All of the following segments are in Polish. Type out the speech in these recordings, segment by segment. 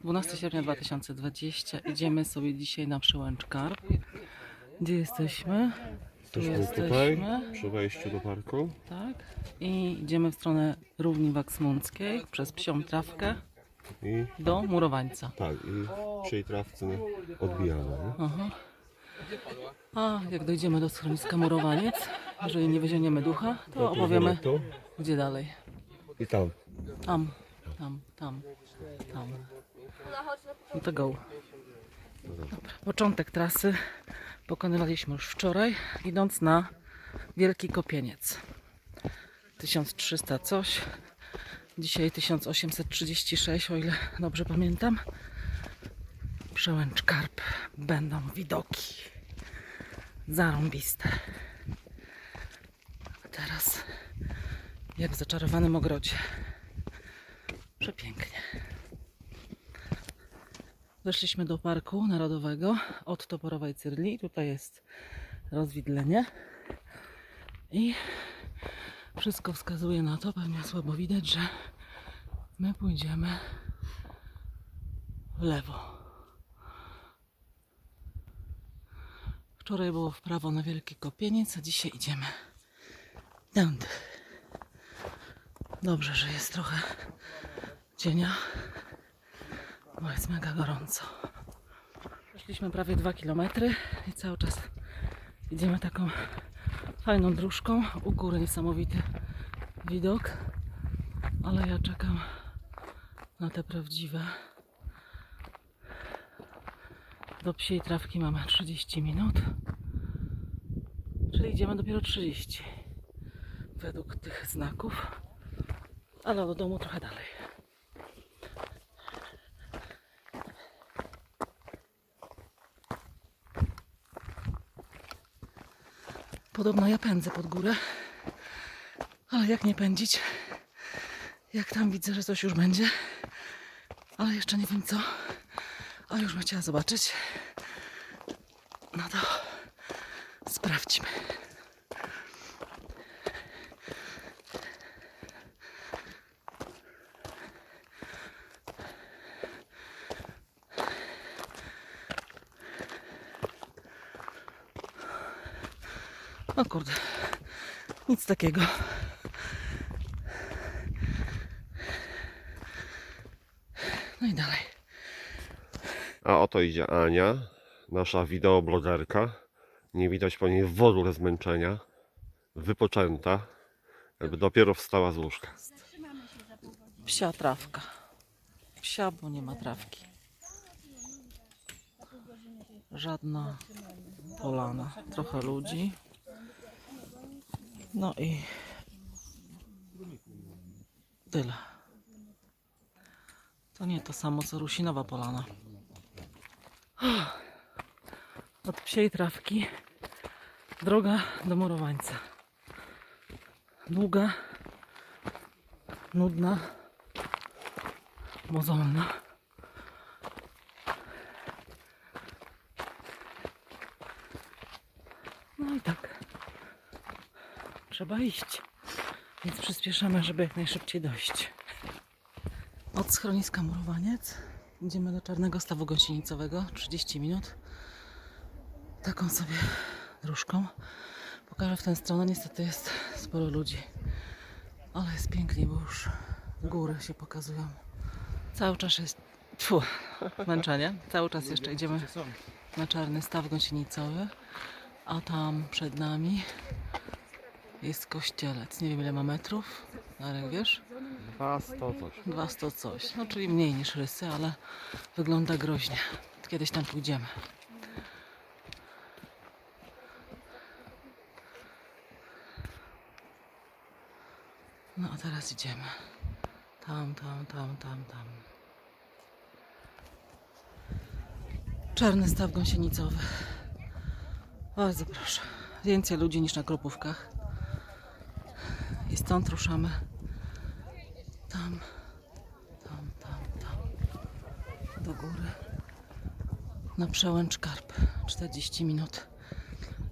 12 sierpnia 2020. Idziemy sobie dzisiaj na Przełęcz-Karp. Gdzie jesteśmy? Tu Jesteśmy tutaj, przy wejściu do parku. Tak. I idziemy w stronę Równi Waksmundzkiej przez Psią Trawkę I do Murowańca. tak, i przy trawce odbijamy. Nie? Aha. A jak dojdziemy do schroniska Murowaniec, jeżeli nie weźmiemy ducha, to opowiemy Tu gdzie dalej. i tam. Tam, tam, tam, tam. No to go. Dobra. Początek trasy pokonywaliśmy już wczoraj, idąc na Wielki Kopieniec. 1300 coś. Dzisiaj 1836, o ile dobrze pamiętam. Przełęcz Karp. Będą widoki. Zarąbiste. A teraz jak w zaczarowanym ogrodzie. Przepięknie. Weszliśmy do Parku Narodowego od Toporowej Cyrli. Tutaj jest rozwidlenie. I wszystko wskazuje na to, pewnie słabo widać, że my pójdziemy w lewo. Wczoraj było w prawo na Wielki Kopieniec, a dzisiaj idziemy tędy. Dobrze, że jest trochę cienia, bo jest mega gorąco. Przeszliśmy prawie 2 km i cały czas idziemy taką fajną dróżką. U góry niesamowity widok, ale ja czekam na te prawdziwe. Do psiej trawki mamy 30 minut, czyli idziemy dopiero 30 według tych znaków, ale do domu trochę dalej. Podobno ja pędzę pod górę, ale jak nie pędzić, jak tam widzę, że coś już będzie, ale jeszcze nie wiem co, a już bym chciała zobaczyć. No to sprawdźmy. O kurde, nic takiego. No i dalej. A oto idzie Ania, nasza wideoblogerka. Nie widać po niej w ogóle zmęczenia. Wypoczęta. Jakby dopiero wstała z łóżka. Psia trawka. Psia, bo nie ma trawki. Żadna polana. Trochę ludzi. No i tyle. To nie to samo co Rusinowa polana. Od psiej trawki droga do Murowańca. Długa, nudna, mozolna. No i tak. Trzeba iść. Więc przyspieszamy, żeby jak najszybciej dojść. Od schroniska Murowaniec idziemy do Czarnego Stawu Gąsienicowego. 30 minut. Taką sobie dróżką. Pokażę w tę stronę. Niestety jest sporo ludzi. Ale jest pięknie, bo już góry się pokazują. Cały czas jest. Tfu, męczenie. Cały czas jeszcze idziemy na czarny staw gąsienicowy. A tam przed nami jest kościelec. Nie wiem ile ma metrów. Darek, wiesz? A, sto coś. 200 coś. No czyli mniej niż rysy, ale wygląda groźnie. Kiedyś tam pójdziemy. No a teraz idziemy. Tam, tam, tam, tam, tam. Czarny staw gąsienicowy. Bardzo proszę. Więcej ludzi niż na Kropówkach. I stąd ruszamy tam, tam, tam, tam. Do góry. Na przełęcz Karp. 40 minut.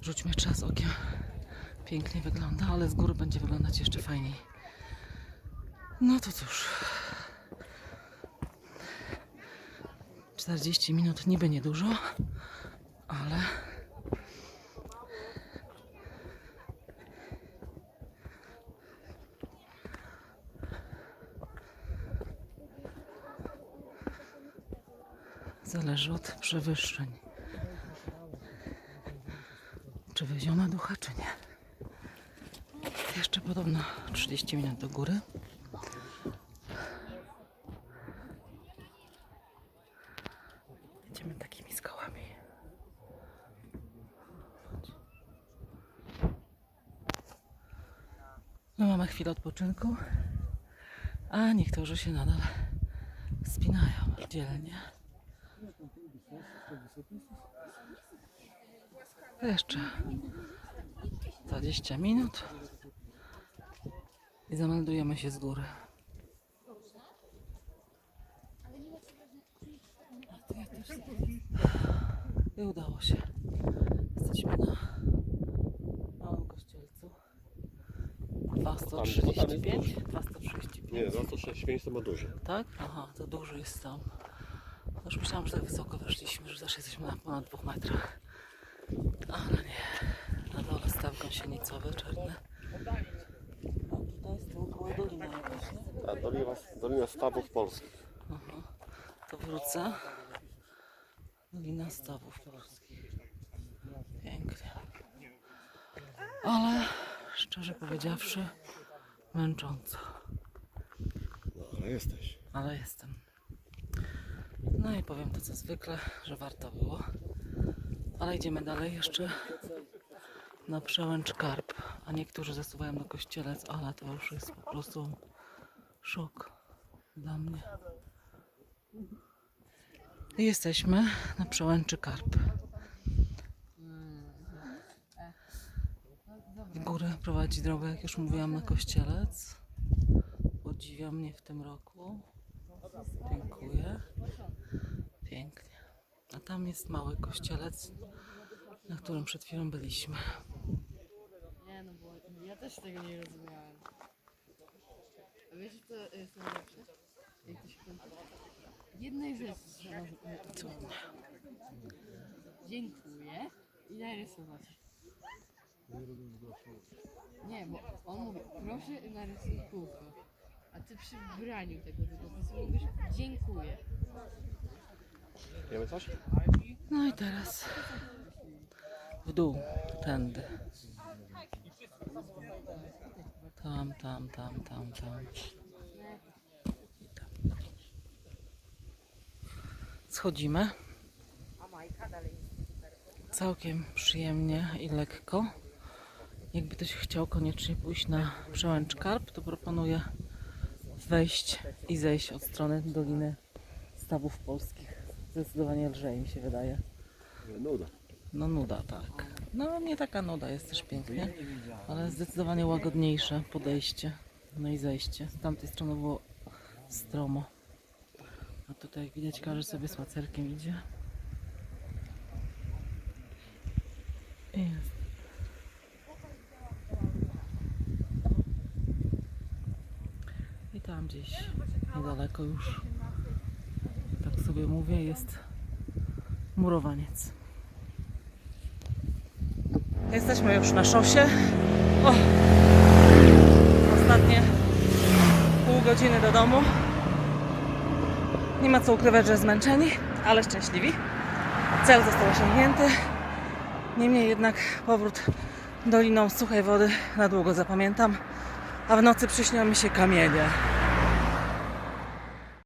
Rzućmy czas okiem. Pięknie wygląda, ale z góry będzie wyglądać jeszcze fajniej. No to cóż. 40 minut niby niedużo, ale zależy od przewyższeń. Czy wyziona ducha, czy nie. Jeszcze podobno 30 minut do góry. Idziemy takimi skałami. No mamy chwilę odpoczynku, a niektórzy się nadal wspinają dzielnie. Jeszcze 20 minut i zameldujemy się z góry. I udało się. Jesteśmy na małym kościelcu. 235? 235. Nie, za to 6,5 to ma duży. Tak? Aha, to dużo jest tam. Już myślałam, że tak wysoko weszliśmy, że zawsze jesteśmy na ponad dwóch metrach. Ale nie. Na dole staw gąsienicowy, czarny. A tutaj z tyłu była dolina jakaś, nie? A Dolina, Dolina Stawów Polskich. Aha. To wrócę. Dolina stawów polskich. Pięknie. Ale szczerze powiedziawszy, męcząco. No ale jesteś. ale jestem. No i powiem to co zwykle, że warto było. Ale idziemy dalej jeszcze na przełęcz Karp. A niektórzy zasuwają do kościelec, ale to już jest po prostu szok dla mnie. Jesteśmy na przełęczy Karp. W górę prowadzi droga, jak już mówiłam, na kościelec. Podziwia mnie w tym roku. Dziękuję. Pięknie. A tam jest mały kościelec, na którym przed chwilą byliśmy. Nie no, bo ja też tego nie rozumiałem. A wiesz co jest najlepsze? Jak to się kończy? Jednej rzeczy trzeba Cudnie. Dziękuję i narysować. Nie, bo on mówi, proszę narysuj kółko. A ty przy braniu tego długopisu mówisz dziękuję. Wiemy coś? No i teraz w dół, tędy. Tam, tam, tam, tam, tam. I tam. Schodzimy. Całkiem przyjemnie i lekko. Jakby ktoś chciał koniecznie pójść na przełęcz Karp, to proponuję wejść i zejść od strony Doliny Stawów Polskich. Zdecydowanie lżej mi się wydaje. Nuda. No nuda, tak. No nie taka nuda, jest też pięknie, ale zdecydowanie łagodniejsze podejście, no i zejście. Z tamtej strony było stromo. A tutaj jak widać każdy sobie spacerkiem idzie. I jest. Tam gdzieś niedaleko już, tak sobie mówię, jest murowaniec. Jesteśmy już na szosie. O! Ostatnie pół godziny do domu. Nie ma co ukrywać, że zmęczeni, ale szczęśliwi. Cel został osiągnięty. Niemniej jednak powrót doliną suchej wody na długo zapamiętam, a w nocy przyśnią mi się kamienie.